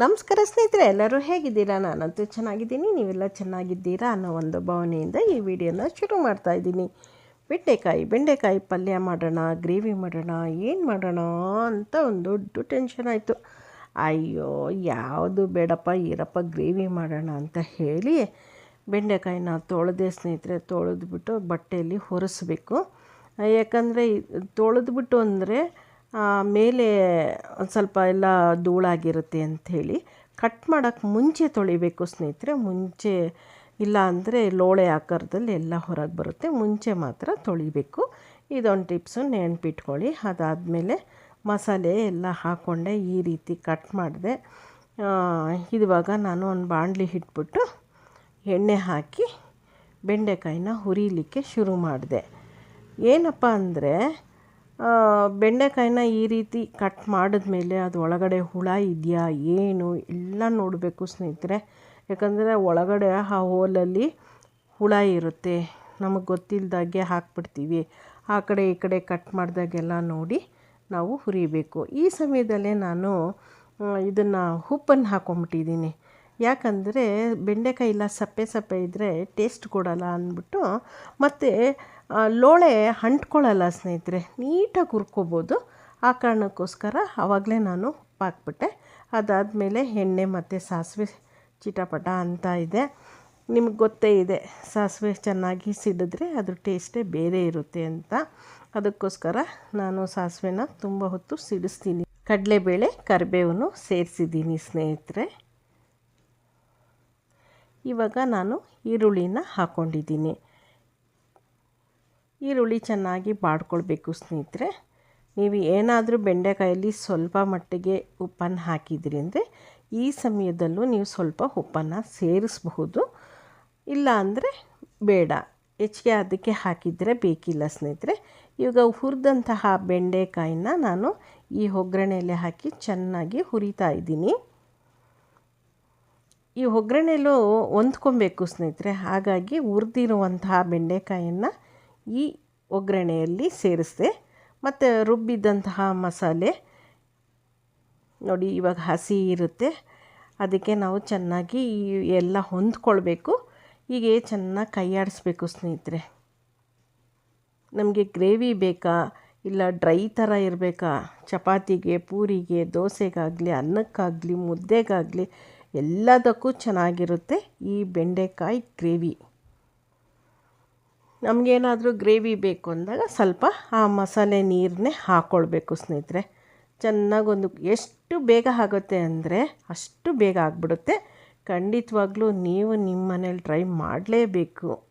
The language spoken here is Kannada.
ನಮಸ್ಕಾರ ಸ್ನೇಹಿತರೆ, ಎಲ್ಲರೂ ಹೇಗಿದ್ದೀರಾ? ನಾನಂತೂ ಚೆನ್ನಾಗಿದ್ದೀನಿ. ನೀವೆಲ್ಲ ಚೆನ್ನಾಗಿದ್ದೀರಾ ಅನ್ನೋ ಒಂದು ಭಾವನೆಯಿಂದ ಈ ವಿಡಿಯೋನ ಶುರು ಮಾಡ್ತಾ ಇದ್ದೀನಿ. ಬೆಂಡೆಕಾಯಿ ಬೆಂಡೆಕಾಯಿ ಪಲ್ಯ ಮಾಡೋಣ, ಗ್ರೇವಿ ಮಾಡೋಣ, ಏನು ಮಾಡೋಣ ಅಂತ ಒಂದು ದೊಡ್ಡ ಟೆನ್ಷನ್ ಆಯಿತು. ಅಯ್ಯೋ, ಯಾವುದು ಬೇಡಪ್ಪ ಇರಪ್ಪ ಗ್ರೇವಿ ಮಾಡೋಣ ಅಂತ ಹೇಳಿ ಬೆಂಡೆಕಾಯಿನ ತೊಳೆದೆ ಸ್ನೇಹಿತರೆ, ತೊಳೆದ್ಬಿಟ್ಟು ಬಟ್ಟೆಯಲ್ಲಿ ಹೊರಿಸ್ಬೇಕು ಯಾಕಂದರೆ, ತೊಳೆದ್ಬಿಟ್ಟು ಅಂದರೆ ಮೇಲೆ ಒಂದು ಸ್ವಲ್ಪ ಎಲ್ಲ ಧೂಳಾಗಿರುತ್ತೆ ಅಂಥೇಳಿ ಕಟ್ ಮಾಡೋಕ್ಕೆ ಮುಂಚೆ ತೊಳಿಬೇಕು ಸ್ನೇಹಿತರೆ. ಮುಂಚೆ ಇಲ್ಲ ಅಂದರೆ ಲೋಳೆ ಆಕಾರದಲ್ಲಿ ಎಲ್ಲ ಹೊರಗೆ ಬರುತ್ತೆ. ಮುಂಚೆ ಮಾತ್ರ ತೊಳಿಬೇಕು. ಇದೊಂದು ಟಿಪ್ಸು ನೆನ್ಪಿಟ್ಕೊಳ್ಳಿ. ಅದಾದಮೇಲೆ ಮಸಾಲೆ ಎಲ್ಲ ಹಾಕ್ಕೊಂಡೆ ಈ ರೀತಿ ಕಟ್ ಮಾಡಿದೆ. ಇದುವಾಗ ನಾನು ಒಂದು ಬಾಣಲಿ ಇಟ್ಬಿಟ್ಟು ಎಣ್ಣೆ ಹಾಕಿ ಬೆಂಡೆಕಾಯಿನ ಹುರಿಲಿಕ್ಕೆ ಶುರು ಮಾಡಿದೆ. ಏನಪ್ಪ ಅಂದರೆ ಬೆಂಡೆಕಾಯಿನ ಈ ರೀತಿ ಕಟ್ ಮಾಡಿದ್ಮೇಲೆ ಅದು ಒಳಗಡೆ ಹುಳ ಇದೆಯಾ, ಏನು, ಎಲ್ಲ ನೋಡಬೇಕು ಸ್ನೇಹಿತರೆ. ಯಾಕಂದರೆ ಒಳಗಡೆ ಆ ಹೋಲಲ್ಲಿ ಹುಳ ಇರುತ್ತೆ. ನಮಗೆ ಗೊತ್ತಿಲ್ಲದಾಗೆ ಹಾಕ್ಬಿಡ್ತೀವಿ. ಆ ಕಡೆ ಈ ಕಡೆ ಕಟ್ ಮಾಡಿದಾಗೆಲ್ಲ ನೋಡಿ ನಾವು ಹುರಿಬೇಕು. ಈ ಸಮಯದಲ್ಲೇ ನಾನು ಇದನ್ನು ಉಪ್ಪನ್ನು ಹಾಕ್ಕೊಂಬಿಟ್ಟಿದ್ದೀನಿ ಯಾಕಂದರೆ ಬೆಂಡೆಕಾಯಿ ಇಲ್ಲ ಸಪ್ಪೆ ಸಪ್ಪೆ ಇದ್ದರೆ ಟೇಸ್ಟ್ ಕೊಡಲ್ಲ ಅಂದ್ಬಿಟ್ಟು ಮತ್ತು ಲೋಳೆ ಅಂಟ್ಕೊಳ್ಳಲ್ಲ ಸ್ನೇಹಿತರೆ, ನೀಟಾಗಿ ಹುರ್ಕೋಬೋದು. ಆ ಕಾರಣಕ್ಕೋಸ್ಕರ ಆವಾಗಲೇ ನಾನು ಉಪ್ಪು ಹಾಕ್ಬಿಟ್ಟೆ. ಅದಾದಮೇಲೆ ಎಣ್ಣೆ ಮತ್ತು ಸಾಸಿವೆ ಚಿಟಪಟ ಅಂತ ಇದೆ. ನಿಮ್ಗೆ ಗೊತ್ತೇ ಇದೆ, ಸಾಸಿವೆ ಚೆನ್ನಾಗಿ ಸಿಡಿದ್ರೆ ಅದ್ರ ಟೇಸ್ಟೇ ಬೇರೆ ಇರುತ್ತೆ ಅಂತ. ಅದಕ್ಕೋಸ್ಕರ ನಾನು ಸಾಸಿವೆನ ತುಂಬ ಹೊತ್ತು ಸಿಡಿಸ್ತೀನಿ. ಕಡಲೆಬೇಳೆ ಕರಿಬೇವನ್ನು ಸೇರಿಸಿದ್ದೀನಿ ಸ್ನೇಹಿತರೆ. ಇವಾಗ ನಾನು ಈರುಳ್ಳಿನ ಹಾಕ್ಕೊಂಡಿದ್ದೀನಿ ಈರುಳ್ಳಿ ಚೆನ್ನಾಗಿ ಬಾಡ್ಕೊಳ್ಬೇಕು ಸ್ನೇಹಿತರೆ. ನೀವು ಏನಾದರೂ ಬೆಂಡೆಕಾಯಲ್ಲಿ ಸ್ವಲ್ಪ ಮಟ್ಟಿಗೆ ಉಪ್ಪನ್ನು ಹಾಕಿದ್ರಿ ಅಂದರೆ ಈ ಸಮಯದಲ್ಲೂ ನೀವು ಸ್ವಲ್ಪ ಉಪ್ಪನ್ನು ಸೇರಿಸಬಹುದು. ಇಲ್ಲ ಅಂದರೆ ಬೇಡ. ಹೆಚ್ಚಿಗೆ ಅದಕ್ಕೆ ಹಾಕಿದರೆ ಬೇಕಿಲ್ಲ ಸ್ನೇಹಿತರೆ. ಇವಾಗ ಹುರಿದಂತಹ ಬೆಂಡೆಕಾಯಿನ ನಾನು ಈ ಒಗ್ಗರಣೆಯಲ್ಲಿ ಹಾಕಿ ಚೆನ್ನಾಗಿ ಹುರಿತಾ ಇದ್ದೀನಿ. ಈ ಒಗ್ಗರಣೆಯಲ್ಲೂ ಹೊಂದ್ಕೊಬೇಕು ಸ್ನೇಹಿತರೆ. ಹಾಗಾಗಿ ಹುರಿದಿರುವಂತಹ ಬೆಂಡೆಕಾಯನ್ನು ಈ ಒಗ್ಗರಣೆಯಲ್ಲಿ ಸೇರಿಸಿದೆ, ಮತ್ತು ರುಬ್ಬಿದ್ದಂತಹ ಮಸಾಲೆ ನೋಡಿ ಇವಾಗ ಹಸಿ ಇರುತ್ತೆ. ಅದಕ್ಕೆ ನಾವು ಚೆನ್ನಾಗಿ ಎಲ್ಲ ಹೊಂದ್ಕೊಳ್ಬೇಕು. ಹೀಗೆ ಚೆನ್ನಾಗಿ ಕೈಯಾಡಿಸ್ಬೇಕು ಸ್ನೇಹಿತರೆ. ನಮಗೆ ಗ್ರೇವಿ ಬೇಕಾ? ಇಲ್ಲ ಡ್ರೈ ಥರ ಇರಬೇಕಾ? ಚಪಾತಿಗೆ, ಪೂರಿಗೆ, ದೋಸೆಗಾಗಲಿ, ಅನ್ನಕ್ಕಾಗಲಿ, ಮುದ್ದೆಗಾಗಲಿ ಎಲ್ಲದಕ್ಕೂ ಚೆನ್ನಾಗಿರುತ್ತೆ ಈ ಬೆಂಡೆಕಾಯಿ ಗ್ರೇವಿ. ನಮಗೇನಾದರೂ ಗ್ರೇವಿ ಬೇಕು ಅಂದಾಗ ಸ್ವಲ್ಪ ಆ ಮಸಾಲೆ ನೀರನ್ನೇ ಹಾಕ್ಕೊಳ್ಬೇಕು ಸ್ನೇಹಿತರೆ. ಚೆನ್ನಾಗೊಂದು ಎಷ್ಟು ಬೇಗ ಆಗುತ್ತೆ ಅಂದರೆ ಅಷ್ಟು ಬೇಗ ಆಗಿಬಿಡುತ್ತೆ. ಖಂಡಿತವಾಗ್ಲೂ ನೀವು ನಿಮ್ಮ ಮನೇಲಿ ಟ್ರೈ ಮಾಡಲೇಬೇಕು.